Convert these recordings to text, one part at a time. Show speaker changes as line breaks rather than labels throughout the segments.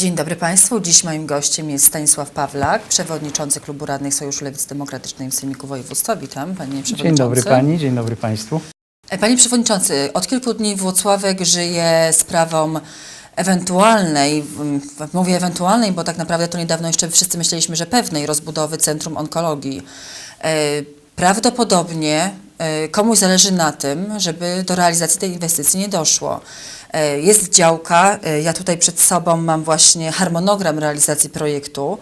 Dzień dobry Państwu. Dziś moim gościem jest Stanisław Pawlak, przewodniczący Klubu Radnych Sojuszu Lewicy Demokratycznej w Sejmiku Województwa. Witam, panie przewodniczący.
Dzień dobry Pani, dzień dobry Państwu.
E, Panie przewodniczący, od kilku dni Włocławek żyje sprawą ewentualnej, mówię ewentualnej, bo tak naprawdę to niedawno jeszcze wszyscy myśleliśmy, że pewnej rozbudowy Centrum Onkologii. E, Prawdopodobnie e, komuś zależy na tym, żeby do realizacji tej inwestycji nie doszło. E, Jest działka, e, ja tutaj przed sobą mam właśnie harmonogram realizacji projektu,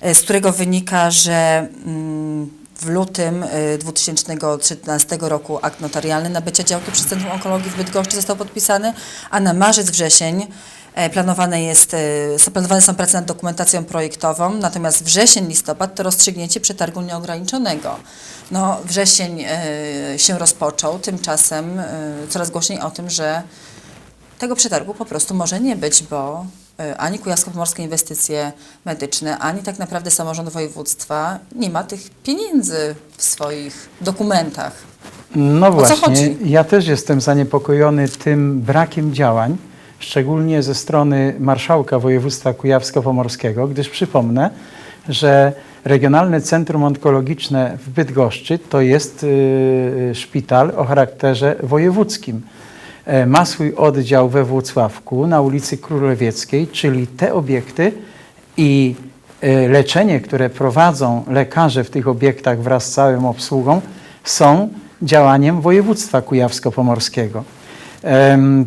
e, z którego wynika, że mm, w lutym y, 2013 roku akt notarialny nabycia działki przez Centrum Onkologii w Bydgoszczy został podpisany, a na marzec, wrzesień e, planowane, jest, planowane są prace nad dokumentacją projektową, natomiast wrzesień, listopad to rozstrzygnięcie przetargu nieograniczonego. No, wrzesień się rozpoczął, tymczasem coraz głośniej o tym, że tego przetargu po prostu może nie być, bo y, ani Kujawsko-Pomorskie Inwestycje Medyczne, ani tak naprawdę samorząd województwa nie ma tych pieniędzy w swoich dokumentach.
No
co
właśnie, ja też jestem zaniepokojony tym brakiem działań, szczególnie ze strony marszałka województwa kujawsko-pomorskiego, gdyż przypomnę, że Regionalne Centrum Onkologiczne w Bydgoszczy to jest y, szpital o charakterze wojewódzkim. E, Ma swój oddział we Włocławku na ulicy Królewieckiej, czyli te obiekty i e, leczenie, które prowadzą lekarze w tych obiektach wraz z całą obsługą, są działaniem województwa kujawsko-pomorskiego.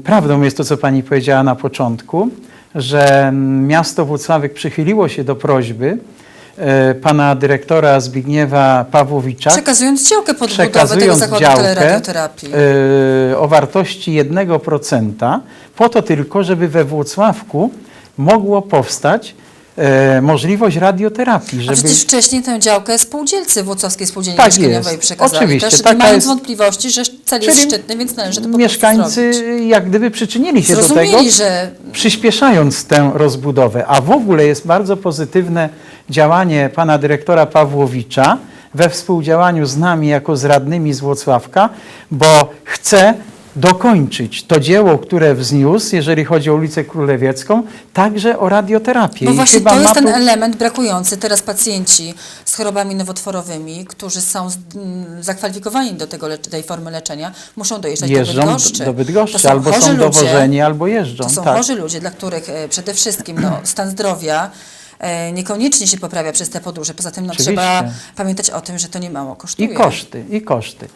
Prawdą jest to, co pani powiedziała na początku, że miasto Włocławek przychyliło się do prośby pana dyrektora Zbigniewa Pawłowicza,
Przekazując działkę pod budowę tego
przekazując
zakładu
działkę e, o wartości 1%, po to tylko, żeby we Włocławku mogło powstać e, możliwość radioterapii.
A
Żeby...
przecież wcześniej tę działkę spółdzielcy Włocławskiej Spółdzielni
Tak
Mieszkaniowej
jest.
przekazali.
Oczywiście,
Też nie mając
jest-
wątpliwości, że cel jest
Czyli
szczytny, więc należy to po
Mieszkańcy
zrobić.
jak gdyby przyczynili się do tego,
Zrozumieli, że
przyspieszając tę rozbudowę. A w ogóle jest bardzo pozytywne działanie pana dyrektora Pawłowicza we współdziałaniu z nami jako z radnymi z Włocławka, bo chce dokończyć to dzieło, które wzniósł, jeżeli chodzi o ulicę Królewiecką, także o radioterapię.
Bo
I
właśnie
chyba
to jest ten
tu-
element brakujący. Teraz pacjenci z chorobami nowotworowymi, którzy są z- m, zakwalifikowani do tego, tej formy leczenia, muszą dojeżdżać do
jeżdżą
Bydgoszczy.
do Bydgoszczy,
To
albo są
ludzie,
dowożeni, albo jeżdżą.
To są
tak.
chorzy ludzie, dla których e, przede wszystkim no, stan zdrowia niekoniecznie się poprawia przez te podróże. Poza tym no,
Oczywiście.
trzeba pamiętać o tym, że to nie mało kosztuje.
I koszty, i koszty.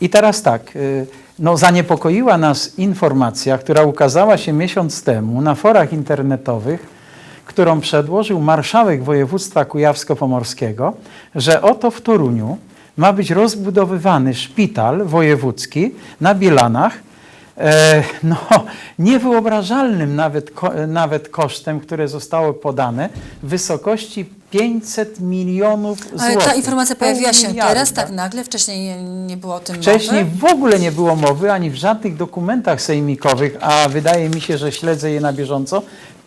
I teraz tak, y, no zaniepokoiła nas informacja, która ukazała się miesiąc temu na forach internetowych, którą przedłożył marszałek województwa kujawsko-pomorskiego, że oto w Toruniu ma być rozbudowywany szpital wojewódzki na Bielanach, e, no, niewyobrażalnym nawet, nawet kosztem, które zostało podane, w wysokości 500 milionów złotych.
Ale ta informacja pojawiła się
miliarda.
teraz tak nagle, wcześniej nie, nie było o tym
Wcześniej
mowy.
w ogóle nie było mowy ani w żadnych dokumentach sejmikowych, a wydaje mi się, że śledzę je na bieżąco.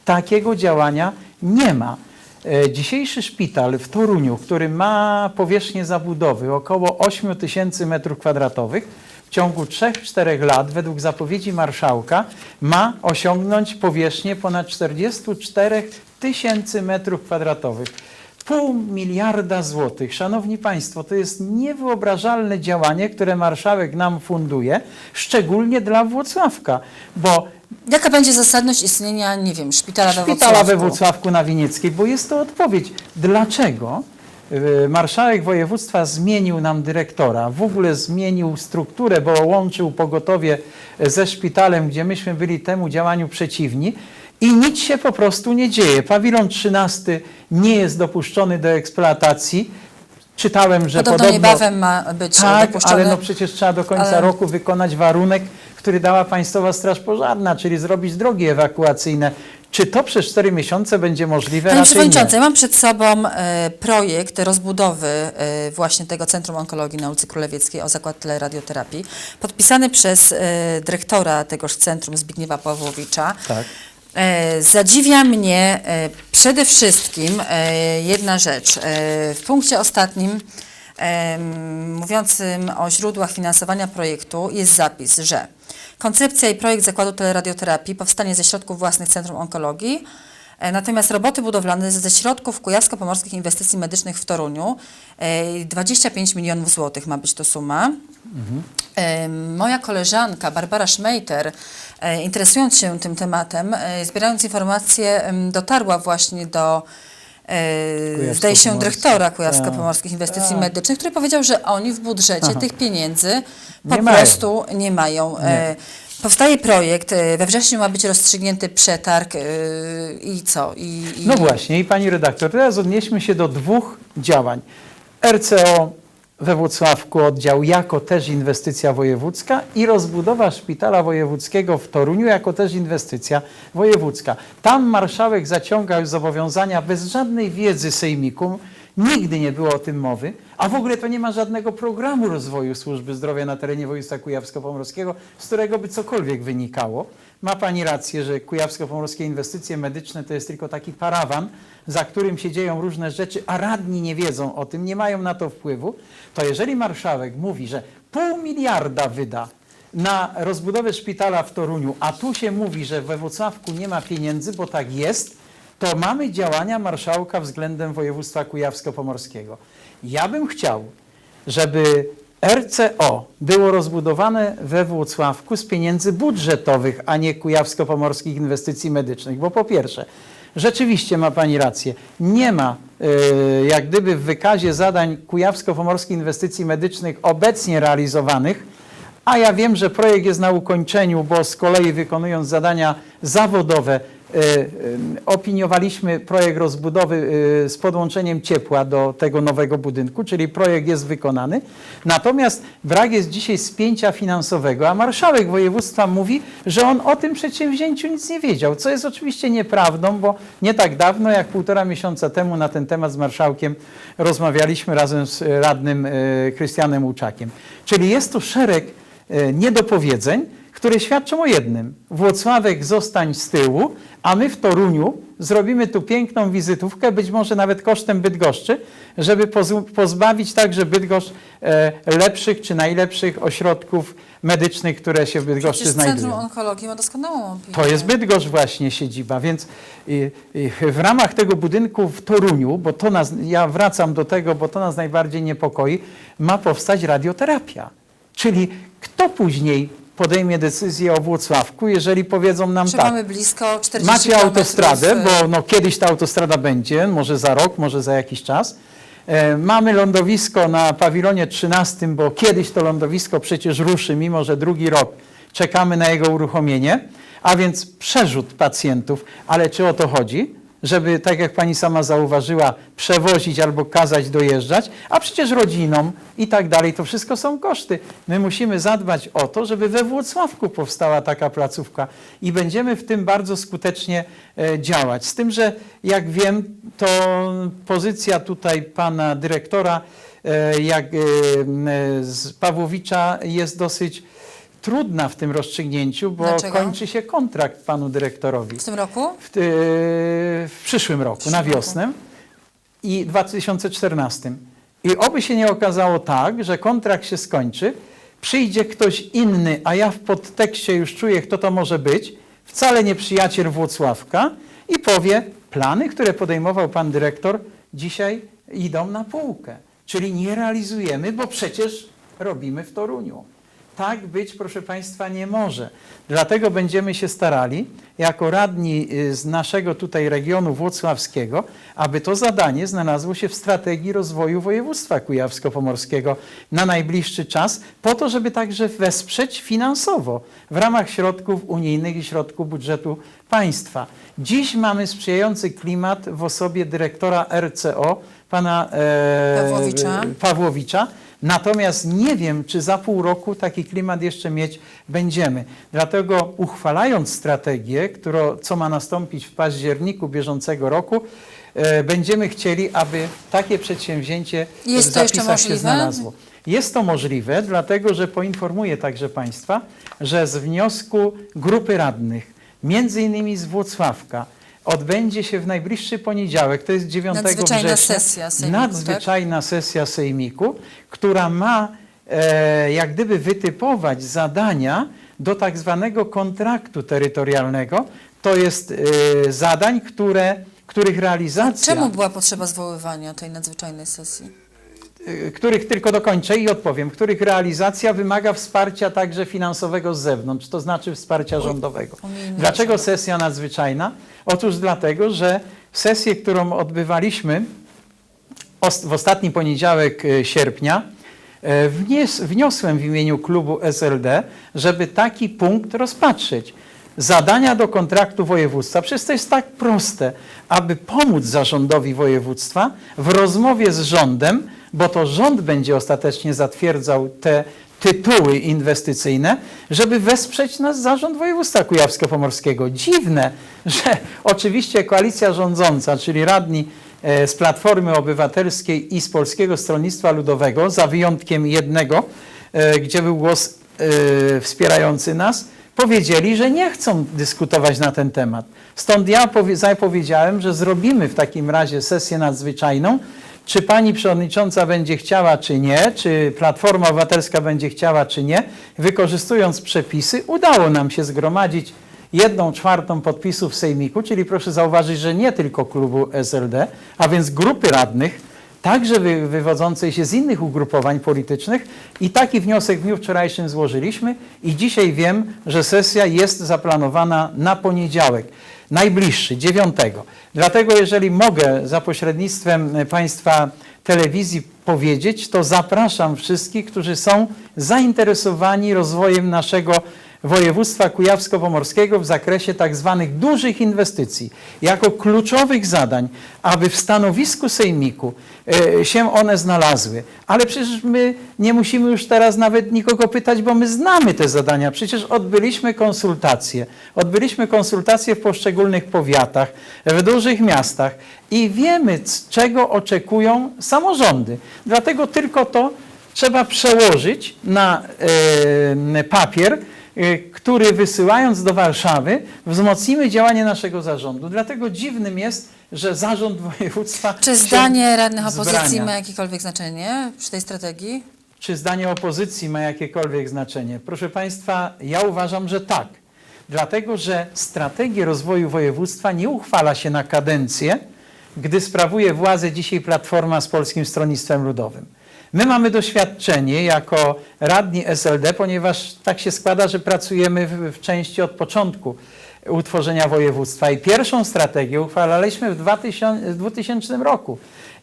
Takiego działania nie ma. E, Dzisiejszy szpital w Toruniu, który ma powierzchnię zabudowy około 8 tysięcy metrów kwadratowych, ciągu 3-4 lat, według zapowiedzi marszałka, ma osiągnąć powierzchnię ponad 44 tysięcy metrów kwadratowych. Pół miliarda złotych. Szanowni Państwo, to jest niewyobrażalne działanie, które marszałek nam funduje, szczególnie dla Włocławka, bo
Jaka będzie zasadność istnienia, nie wiem, szpitala we
szpitala we
Wrocławku?
Włocławku na Winieckiej, bo jest to odpowiedź. Dlaczego marszałek województwa zmienił nam dyrektora, w ogóle zmienił strukturę, bo łączył pogotowie ze szpitalem, gdzie myśmy byli temu działaniu przeciwni i nic się po prostu nie dzieje. Pawilon 13 nie jest dopuszczony do eksploatacji. Czytałem, że
Podobno,
podobno
niebawem ma być
tak,
dopuszczony.
ale no przecież trzeba do końca
ale-
roku wykonać warunek, który dała Państwowa Straż Pożarna, czyli zrobić drogi ewakuacyjne. Czy to przez 4 miesiące będzie możliwe?
Panie Przewodniczący, ja mam przed sobą e, projekt rozbudowy e, właśnie tego Centrum Onkologii na ulicy Królewieckiej o zakład teleradioterapii, podpisany przez e, dyrektora tegoż centrum Zbigniewa Pawłowicza.
Tak.
E, Zadziwia mnie e, przede wszystkim e, jedna rzecz. E, W punkcie ostatnim mówiącym o źródłach finansowania projektu jest zapis, że koncepcja i projekt zakładu teleradioterapii powstanie ze środków własnych Centrum Onkologii E, Natomiast roboty budowlane ze środków Kujawsko-Pomorskich Inwestycji Medycznych w Toruniu, e, 25 milionów złotych ma być to suma. E, Moja koleżanka Barbara Szmejter, e, interesując się tym tematem, e, zbierając informacje, dotarła właśnie do e, zdaje się dyrektora Kujawsko-Pomorskich Inwestycji
Tak.
Medycznych, który powiedział, że oni w budżecie
Aha.
tych pieniędzy po
Nie mają.
prostu nie mają. E, Powstaje projekt, e, we wrześniu ma być rozstrzygnięty przetarg e, i co? I, i
No właśnie, i pani redaktor, teraz odnieśmy się do dwóch działań. RCO we Włocławku oddział jako też inwestycja wojewódzka i rozbudowa szpitala wojewódzkiego w Toruniu jako też inwestycja wojewódzka. Tam marszałek zaciągał zobowiązania bez żadnej wiedzy sejmiku. Nigdy nie było o tym mowy, a w ogóle to nie ma żadnego programu rozwoju służby zdrowia na terenie województwa kujawsko-pomorskiego, z którego by cokolwiek wynikało. Ma Pani rację, że kujawsko-pomorskie inwestycje medyczne to jest tylko taki parawan, za którym się dzieją różne rzeczy, a radni nie wiedzą o tym, nie mają na to wpływu. To jeżeli marszałek mówi, że pół miliarda wyda na rozbudowę szpitala w Toruniu, a tu się mówi, że we Włocławku nie ma pieniędzy, bo tak jest, to mamy działania marszałka względem województwa kujawsko-pomorskiego. Ja bym chciał, żeby RCO było rozbudowane we Włocławku z pieniędzy budżetowych, a nie kujawsko-pomorskich inwestycji medycznych, bo po pierwsze, rzeczywiście ma Pani rację, nie ma e, jak gdyby w wykazie zadań kujawsko-pomorskich inwestycji medycznych obecnie realizowanych, a ja wiem, że projekt jest na ukończeniu, bo z kolei wykonując zadania zawodowe, opiniowaliśmy projekt rozbudowy e, z podłączeniem ciepła do tego nowego budynku, czyli projekt jest wykonany. Natomiast brak jest dzisiaj spięcia finansowego, a marszałek województwa mówi, że on o tym przedsięwzięciu nic nie wiedział, co jest oczywiście nieprawdą, bo nie tak dawno, jak półtora miesiąca temu na ten temat z marszałkiem rozmawialiśmy razem z radnym Krystianem Łuczakiem. Czyli jest tu szereg niedopowiedzeń, które świadczą o jednym. Włocławek zostań z tyłu, a my w Toruniu zrobimy tu piękną wizytówkę, być może nawet kosztem Bydgoszczy, żeby pozbawić także Bydgoszcz e, lepszych czy najlepszych ośrodków medycznych, które się w Bydgoszczy
Przecież
znajdują.
Centrum Onkologii ma doskonałą opinię.
To jest Bydgoszcz właśnie siedziba, więc w ramach tego budynku w Toruniu, bo to nas, ja wracam do tego, bo to nas najbardziej niepokoi, ma powstać radioterapia. Czyli kto później podejmie decyzję o Włocławku, jeżeli powiedzą nam
Że
tak,
mamy blisko 40
macie
kilometrów,
autostradę, bo no, kiedyś ta autostrada będzie, może za rok, może za jakiś czas. E, mamy lądowisko na pawilonie 13, bo kiedyś to lądowisko przecież ruszy, mimo że drugi rok czekamy na jego uruchomienie, a więc przerzut pacjentów. Ale czy o to chodzi? Żeby, tak jak pani sama zauważyła, przewozić albo kazać dojeżdżać, a przecież rodzinom i tak dalej, to wszystko są koszty. My musimy zadbać o to, żeby we Włocławku powstała taka placówka i będziemy w tym bardzo skutecznie e, działać. Z tym, że jak wiem, to pozycja tutaj pana dyrektora, e, jak e, z Pawłowicza jest dosyć trudna w tym rozstrzygnięciu, bo
Dlaczego?
kończy się kontrakt panu dyrektorowi
W tym roku?
w, w przyszłym roku, na
przyszłym roku.
wiosnę i 2014. I oby się nie okazało tak, że kontrakt się skończy, przyjdzie ktoś inny, a ja w podtekście już czuję, kto to może być, wcale nie przyjaciel Włocławka i powie, plany, które podejmował pan dyrektor, dzisiaj idą na półkę. Czyli nie realizujemy, bo przecież robimy w Toruniu. Tak być, proszę Państwa, nie może. Dlatego będziemy się starali, jako radni y, z naszego tutaj regionu włocławskiego, aby to zadanie znalazło się w strategii rozwoju województwa kujawsko-pomorskiego na najbliższy czas, po to, żeby także wesprzeć finansowo w ramach środków unijnych i środków budżetu państwa. Dziś mamy sprzyjający klimat w osobie dyrektora RCO, pana e,
Pawłowicza.
Pawłowicza. Natomiast nie wiem, czy za pół roku taki klimat jeszcze mieć będziemy. Dlatego uchwalając strategię, którą, co ma nastąpić w październiku bieżącego roku, e, będziemy chcieli, aby takie przedsięwzięcie
Jest
w zapisach się znalazło. Jest to możliwe, dlatego że poinformuję także Państwa, że z wniosku grupy radnych, między innymi z Włocławka, odbędzie się w najbliższy poniedziałek, to jest 9
Nadzwyczajna
września,
sesja Sejmiku,
nadzwyczajna sesja Sejmiku, która ma e, jak gdyby wytypować zadania do tak zwanego kontraktu terytorialnego, to jest e, zadań, które, których realizacja...
Czemu była potrzeba zwoływania tej nadzwyczajnej sesji?
Y, których tylko dokończę i odpowiem, których realizacja wymaga wsparcia także finansowego z zewnątrz, to znaczy wsparcia rządowego. Dlaczego sesja nadzwyczajna? Otóż dlatego, że sesję, którą odbywaliśmy w ostatni poniedziałek e, sierpnia, wnies, wniosłem w imieniu klubu SLD, żeby taki punkt rozpatrzyć. Zadania do kontraktu województwa, przecież to jest tak proste, aby pomóc zarządowi województwa w rozmowie z rządem, bo to rząd będzie ostatecznie zatwierdzał te tytuły inwestycyjne, żeby wesprzeć nas zarząd województwa kujawsko-pomorskiego. Dziwne, że oczywiście koalicja rządząca, czyli radni e, z Platformy Obywatelskiej i z Polskiego Stronnictwa Ludowego, za wyjątkiem jednego, e, gdzie był głos e, wspierający nas, powiedzieli, że nie chcą dyskutować na ten temat. Stąd ja powie- zapowiedziałem, że zrobimy w takim razie sesję nadzwyczajną. Czy pani przewodnicząca będzie chciała, czy nie, czy Platforma Obywatelska będzie chciała, czy nie, wykorzystując przepisy, udało nam się zgromadzić jedną czwartą podpisów Sejmiku, czyli proszę zauważyć, że nie tylko klubu SLD, a więc grupy radnych, także wy, wywodzącej się z innych ugrupowań politycznych. I taki wniosek w dniu wczorajszym złożyliśmy i dzisiaj wiem, że sesja jest zaplanowana na poniedziałek, najbliższy, 9. Dlatego jeżeli mogę za pośrednictwem Państwa telewizji powiedzieć, to zapraszam wszystkich, którzy są zainteresowani rozwojem naszego województwa kujawsko-pomorskiego w zakresie tak zwanych dużych inwestycji, jako kluczowych zadań, aby w stanowisku sejmiku e, się one znalazły. Ale przecież my nie musimy już teraz nawet nikogo pytać, bo my znamy te zadania. Przecież odbyliśmy konsultacje. Odbyliśmy konsultacje w poszczególnych powiatach, w dużych miastach i wiemy, czego oczekują samorządy. Dlatego tylko to trzeba przełożyć na e, papier, który wysyłając do Warszawy wzmocnimy działanie naszego zarządu. Dlatego dziwnym jest, że zarząd województwa.
Czy zdanie radnych opozycji
zbrania.
ma jakiekolwiek znaczenie przy tej strategii?
Czy zdanie opozycji ma jakiekolwiek znaczenie? Proszę Państwa, ja uważam, że tak. Dlatego, że strategię rozwoju województwa nie uchwala się na kadencję, gdy sprawuje władzę dzisiaj Platforma z Polskim Stronnictwem Ludowym. My mamy doświadczenie jako radni SLD, ponieważ tak się składa, że pracujemy w, w części od początku utworzenia województwa i pierwszą strategię uchwalaliśmy w 2000, w 2000 roku.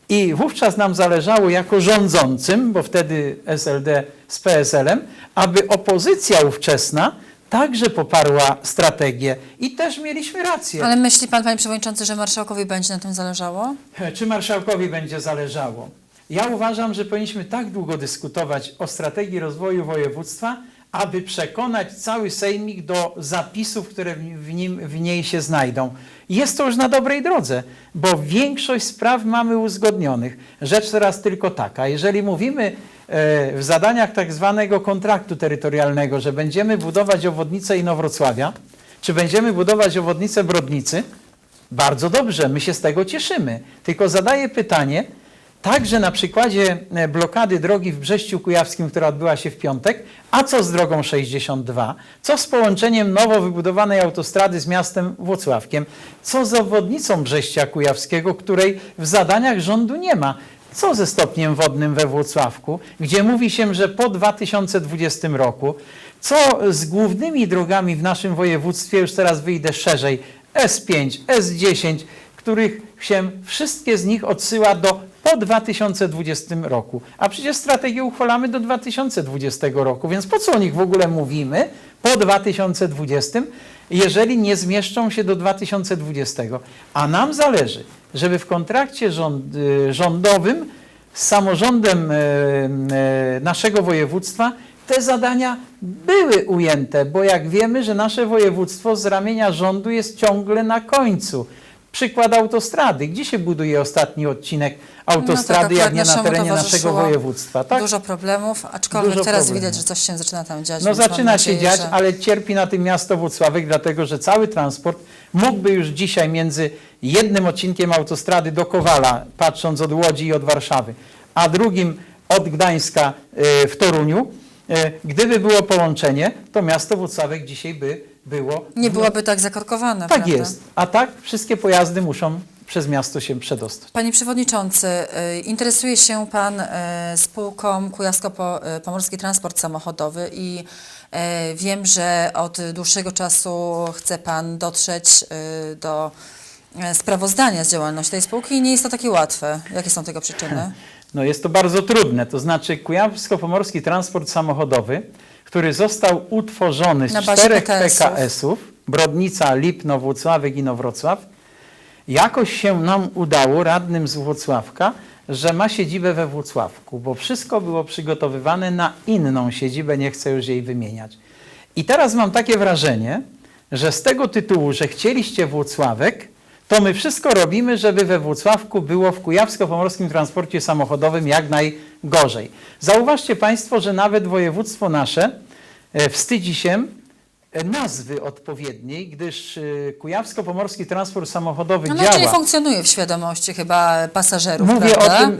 I wówczas nam zależało jako rządzącym, bo wtedy SLD z PSL-em, aby opozycja ówczesna także poparła strategię i też mieliśmy rację.
Ale myśli pan, panie przewodniczący, że marszałkowi będzie na tym zależało?
Czy marszałkowi będzie zależało? Ja uważam, że powinniśmy tak długo dyskutować o strategii rozwoju województwa, aby przekonać cały sejmik do zapisów, które w nim, w niej się znajdą. Jest to już na dobrej drodze, bo większość spraw mamy uzgodnionych. Rzecz teraz tylko taka, jeżeli mówimy e, w zadaniach tak zwanego kontraktu terytorialnego, że będziemy budować obwodnicę Inowrocławia, czy będziemy budować obwodnicę Brodnicy, bardzo dobrze, my się z tego cieszymy. Tylko zadaję pytanie, także na przykładzie e, blokady drogi w Brześciu Kujawskim, która odbyła się w piątek, a co z drogą 62? Co z połączeniem nowo wybudowanej autostrady z miastem Włocławkiem? Co z obwodnicą Brześcia Kujawskiego, której w zadaniach rządu nie ma? Co ze stopniem wodnym we Włocławku, gdzie mówi się, że po 2020 roku? Co z głównymi drogami w naszym województwie, już teraz wyjdę szerzej, S5, S10, których się wszystkie z nich odsyła do po 2020 roku. A przecież strategię uchwalamy do 2020 roku, więc po co o nich w ogóle mówimy po 2020, jeżeli nie zmieszczą się do 2020? A nam zależy, żeby w kontrakcie rząd, y, rządowym z samorządem e, e, naszego województwa te zadania były ujęte, bo jak wiemy, że nasze województwo z ramienia rządu jest ciągle na końcu. Przykład autostrady. Gdzie się buduje ostatni odcinek autostrady,
No
jak nie na terenie naszego województwa? Tak?
Dużo problemów, aczkolwiek
Dużo
teraz
problemów.
widać, że coś się zaczyna tam dziać.
No zaczyna się
nadzieję,
dziać,
że-
ale cierpi na tym miasto Włocławek, dlatego że cały transport mógłby już dzisiaj między jednym odcinkiem autostrady do Kowala, patrząc od Łodzi i od Warszawy, a drugim od Gdańska e, w Toruniu, e, gdyby było połączenie, to miasto Włocławek dzisiaj by było.
Nie byłoby tak zakorkowane,
Tak
prawda?
jest. A tak wszystkie pojazdy muszą przez miasto się przedostać.
Panie Przewodniczący, y, interesuje się Pan y, spółką Kujawsko-Pomorski Transport Samochodowy i y, wiem, że od dłuższego czasu chce Pan dotrzeć do sprawozdania z działalności tej spółki i nie jest to takie łatwe. Jakie są tego przyczyny?
No jest to bardzo trudne. To znaczy Kujawsko-Pomorski Transport Samochodowy, który został utworzony z czterech
PKS-ów.
PKS-ów, Brodnica, Lipno, Włocławek i Nowrocław, jakoś się nam udało, radnym z Włocławka, że ma siedzibę we Włocławku, bo wszystko było przygotowywane na inną siedzibę, nie chcę już jej wymieniać. I teraz mam takie wrażenie, że z tego tytułu, że chcieliście Włocławek, to my wszystko robimy, żeby we Włocławku było w kujawsko-pomorskim transporcie samochodowym jak najgorzej. Zauważcie Państwo, że nawet województwo nasze e, wstydzi się e, nazwy odpowiedniej, gdyż e, kujawsko-pomorski transport samochodowy
No, no
działa.
funkcjonuje w świadomości chyba pasażerów,
Mówię
prawda?
o tym,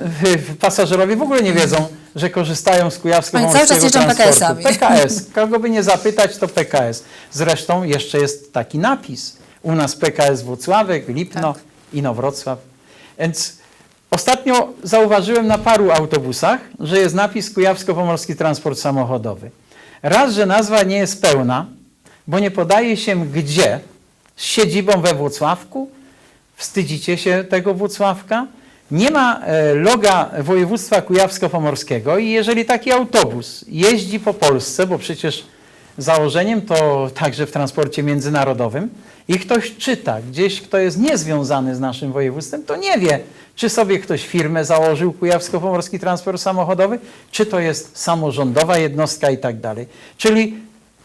pasażerowie w ogóle nie wiedzą, że korzystają z kujawsko-pomorskiego
cały czas jeżdżą
transportu.
PKS-ami.
PKS. Kogo by nie zapytać, to PKS. Zresztą jeszcze jest taki napis. U nas PKS Włocławek, Lipno,
Tak.
Inowrocław. Więc ostatnio zauważyłem na paru autobusach, że jest napis Kujawsko-Pomorski Transport Samochodowy. Raz, że nazwa nie jest pełna, bo nie podaje się gdzie, z siedzibą we Włocławku, wstydzicie się tego Włocławka. Nie ma e, loga województwa kujawsko-pomorskiego i jeżeli taki autobus jeździ po Polsce, bo przecież założeniem to także w transporcie międzynarodowym i ktoś czyta gdzieś, kto jest niezwiązany z naszym województwem, to nie wie, czy sobie ktoś firmę założył Kujawsko-Pomorski Transport Samochodowy, czy to jest samorządowa jednostka i tak dalej. Czyli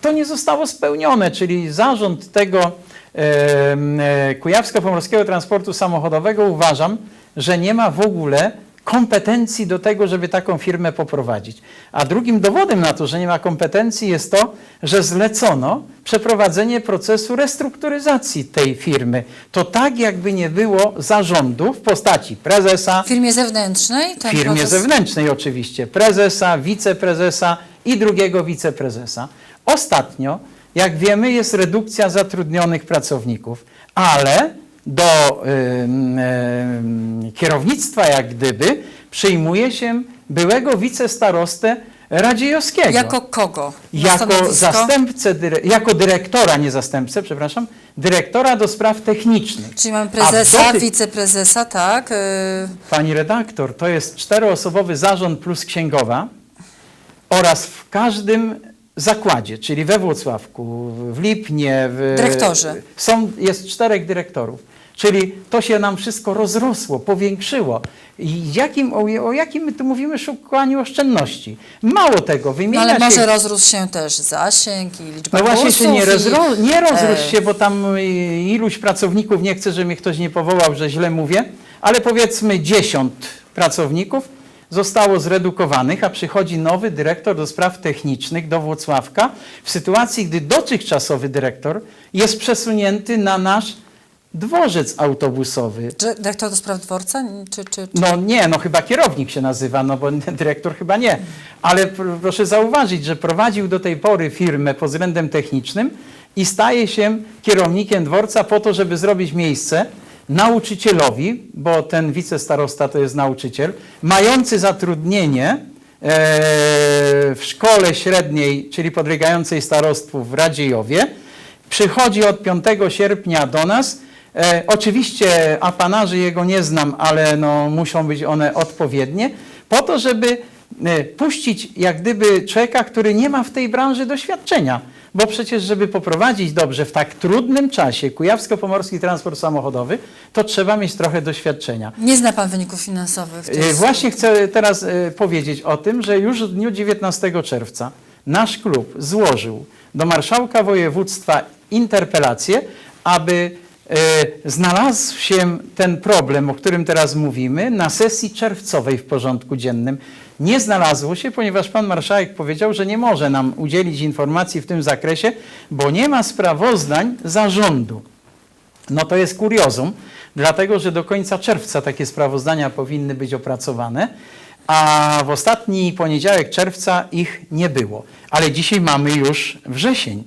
to nie zostało spełnione, czyli zarząd tego e, Kujawsko-Pomorskiego Transportu Samochodowego uważam, że nie ma w ogóle kompetencji do tego, żeby taką firmę poprowadzić. A drugim dowodem na to, że nie ma kompetencji jest to, że zlecono przeprowadzenie procesu restrukturyzacji tej firmy. To tak jakby nie było zarządu w postaci prezesa,
W firmie zewnętrznej
w firmie
proces...
zewnętrznej oczywiście, prezesa, wiceprezesa i drugiego wiceprezesa. Ostatnio, jak wiemy, jest redukcja zatrudnionych pracowników, ale do ym, ym, kierownictwa jak gdyby przyjmuje się byłego wicestarostę Radziejowskiego.
Jako kogo? Na
Jako
stanowisko?
zastępcę, jako dyrektora, nie zastępcę, przepraszam, dyrektora do spraw technicznych.
Czyli mamy prezesa,
doty-
wiceprezesa, tak? y,
Pani redaktor, to jest czteroosobowy zarząd plus księgowa oraz w każdym zakładzie, czyli we Włocławku, w Lipnie, w...
Dyrektorzy.
Są, jest czterech dyrektorów. Czyli to się nam wszystko rozrosło, powiększyło. I jakim, o, o jakim my tu mówimy szukaniu oszczędności? Mało tego,
No
wymienia
ale
się...
może rozrósł się też zasięg i liczba
No właśnie się nie,
i-
rozro, nie rozrósł
e,
się, bo tam y, iluś pracowników, nie chcę, żeby mnie ktoś nie powołał, że źle mówię, ale powiedzmy dziesiąt pracowników zostało zredukowanych, a przychodzi nowy dyrektor do spraw technicznych do Włocławka w sytuacji, gdy dotychczasowy dyrektor jest przesunięty na nasz dworzec autobusowy.
Czy dyrektor do spraw dworca? Czy, czy, czy...
No nie, no chyba kierownik się nazywa, no bo dyrektor chyba nie. Ale pr- proszę zauważyć, że prowadził do tej pory firmę pod względem technicznym i staje się kierownikiem dworca po to, żeby zrobić miejsce nauczycielowi, bo ten wicestarosta to jest nauczyciel, mający zatrudnienie e, w szkole średniej, czyli podlegającej starostwu w Radziejowie, przychodzi od 5 sierpnia do nas. E, oczywiście apanarzy jego nie znam, ale no, muszą być one odpowiednie, po to, żeby e, puścić jak gdyby człowieka, który nie ma w tej branży doświadczenia. Bo przecież, żeby poprowadzić dobrze w tak trudnym czasie Kujawsko-Pomorski Transport Samochodowy, to trzeba mieć trochę doświadczenia.
Nie zna Pan wyników finansowych?
E, Właśnie chcę teraz e, powiedzieć o tym, że już w dniu 19 czerwca nasz klub złożył do marszałka województwa interpelację, aby znalazł się ten problem, o którym teraz mówimy, na sesji czerwcowej w porządku dziennym. Nie znalazło się, ponieważ pan marszałek powiedział, że nie może nam udzielić informacji w tym zakresie, bo nie ma sprawozdań zarządu. No to jest kuriozum, dlatego że do końca czerwca takie sprawozdania powinny być opracowane, a w ostatni poniedziałek czerwca ich nie było. Ale dzisiaj mamy już wrzesień.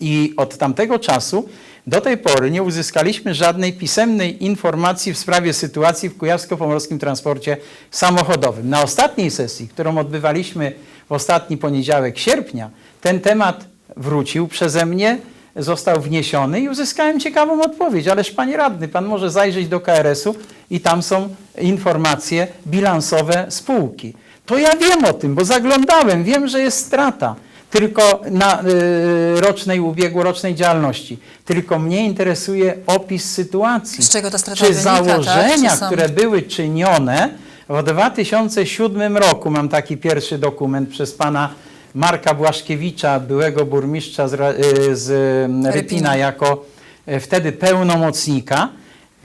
I od tamtego czasu do tej pory nie uzyskaliśmy żadnej pisemnej informacji w sprawie sytuacji w kujawsko-pomorskim transporcie samochodowym. Na ostatniej sesji, którą odbywaliśmy w ostatni poniedziałek sierpnia, ten temat wrócił przeze mnie, został wniesiony i uzyskałem ciekawą odpowiedź. Ależ panie radny, pan może zajrzeć do KRS-u i tam są informacje bilansowe spółki. To ja wiem o tym, bo zaglądałem, wiem, że jest strata tylko na y, rocznej, ubiegłorocznej działalności. Tylko mnie interesuje opis sytuacji.
Z czego ta strata
Czy
wynika, tak?
założenia,
Czy są-
które były czynione w 2007 roku, mam taki pierwszy dokument przez pana Marka Błaszkiewicza, byłego burmistrza z, y, z Rypina,
Rypina.
jako y, wtedy pełnomocnika,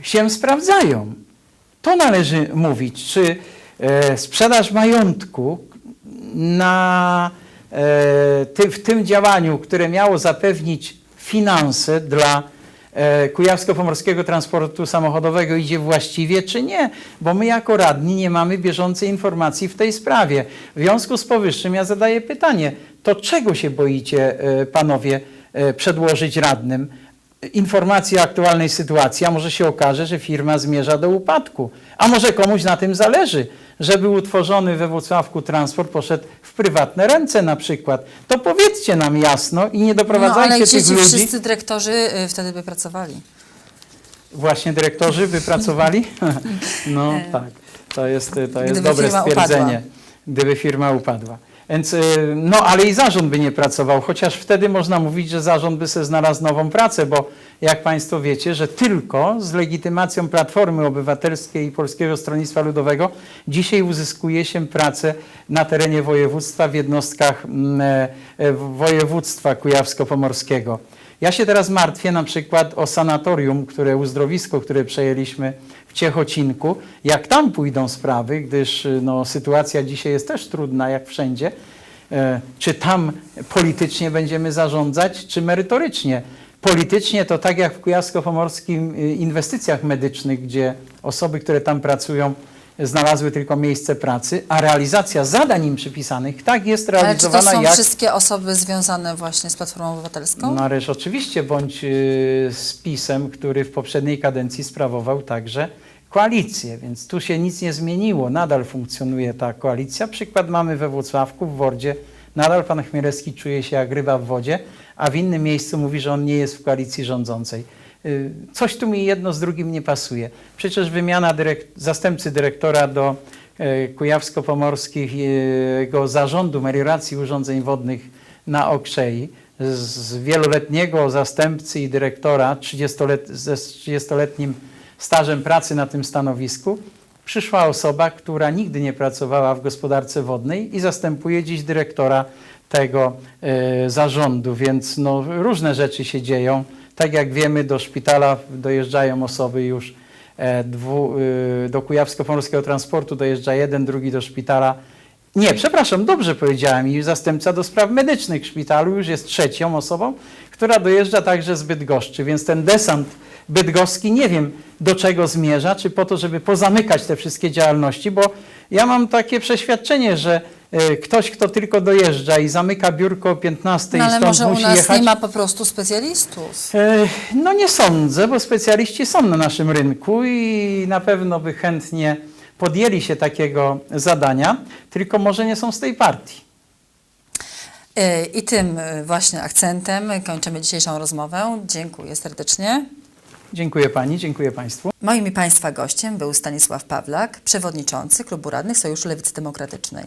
się sprawdzają. To należy mówić, czy sprzedaż majątku na, w tym działaniu, które miało zapewnić finanse dla e, Kujawsko-Pomorskiego Transportu Samochodowego idzie właściwie, czy nie? Bo my jako radni nie mamy bieżącej informacji w tej sprawie. W związku z powyższym ja zadaję pytanie, to czego się boicie, e, panowie, e, przedłożyć radnym? informacje o aktualnej sytuacji, a może się okaże, że firma zmierza do upadku. A może komuś na tym zależy, żeby utworzony we Włocławku transport poszedł w prywatne ręce na przykład. To powiedzcie nam jasno i nie
No, ale
doprowadzajcie
gdzie
tych
ci
ludzi.
wszyscy dyrektorzy y, wtedy by pracowali?
Właśnie dyrektorzy wypracowali? no tak, to jest, to jest
Gdyby
dobre stwierdzenie.
upadła.
Gdyby firma upadła. Więc, y, no ale i zarząd by nie pracował, chociaż wtedy można mówić, że zarząd by sobie znalazł nową pracę, bo jak Państwo wiecie, że tylko z legitymacją Platformy Obywatelskiej i Polskiego Stronnictwa Ludowego dzisiaj uzyskuje się pracę na terenie województwa w jednostkach mm, e, województwa kujawsko-pomorskiego. Ja się teraz martwię na przykład o sanatorium, które uzdrowisko, które przejęliśmy Ciechocinku. Jak tam pójdą sprawy, gdyż y, no, sytuacja dzisiaj jest też trudna, jak wszędzie. E, Czy tam politycznie będziemy zarządzać, czy merytorycznie? Politycznie to tak jak w Kujawsko-Pomorskim y, inwestycjach medycznych, gdzie osoby, które tam pracują, znalazły tylko miejsce pracy, a realizacja zadań im przypisanych tak jest
Ale czy to
realizowana
są
jak
wszystkie osoby związane właśnie z Platformą Obywatelską?
no ależ oczywiście, bądź y, z PiSem, który w poprzedniej kadencji sprawował także koalicję, więc tu się nic nie zmieniło, nadal funkcjonuje ta koalicja. Przykład mamy we Włocławku, w Wordzie, nadal pan Chmielewski czuje się jak ryba w wodzie, a w innym miejscu mówi, że on nie jest w koalicji rządzącej. Y, Coś tu mi jedno z drugim nie pasuje. Przecież wymiana dyrek zastępcy dyrektora do e, Kujawsko-Pomorskiego Zarządu Melioracji Urządzeń Wodnych na Okrzei z wieloletniego zastępcy i dyrektora 30-let, ze 30-letnim stażem pracy na tym stanowisku przyszła osoba, która nigdy nie pracowała w gospodarce wodnej i zastępuje dziś dyrektora tego e, zarządu, więc no, różne rzeczy się dzieją. Tak jak wiemy, do szpitala dojeżdżają osoby już e, dwu, e, do Kujawsko-Pomorskiego Transportu dojeżdża jeden, drugi do szpitala. Nie, przepraszam, dobrze powiedziałem. I zastępca do spraw medycznych w szpitalu już jest trzecią osobą, która dojeżdża także z Bydgoszczy, więc ten desant bydgoski nie wiem do czego zmierza, czy po to, żeby pozamykać te wszystkie działalności, bo ja mam takie przeświadczenie, że ktoś, kto tylko dojeżdża i zamyka biurko o 15
No
i
ale
stąd
może u
musi
nas
jechać.
nie ma po prostu specjalistów.
E, No nie sądzę, bo specjaliści są na naszym rynku i na pewno by chętnie podjęli się takiego zadania, tylko może nie są z tej partii.
Y, I tym właśnie akcentem kończymy dzisiejszą rozmowę. Dziękuję serdecznie.
Dziękuję Pani, dziękuję Państwu.
Moim i Państwa gościem był Stanisław Pawlak, przewodniczący Klubu Radnych Sojuszu Lewicy Demokratycznej.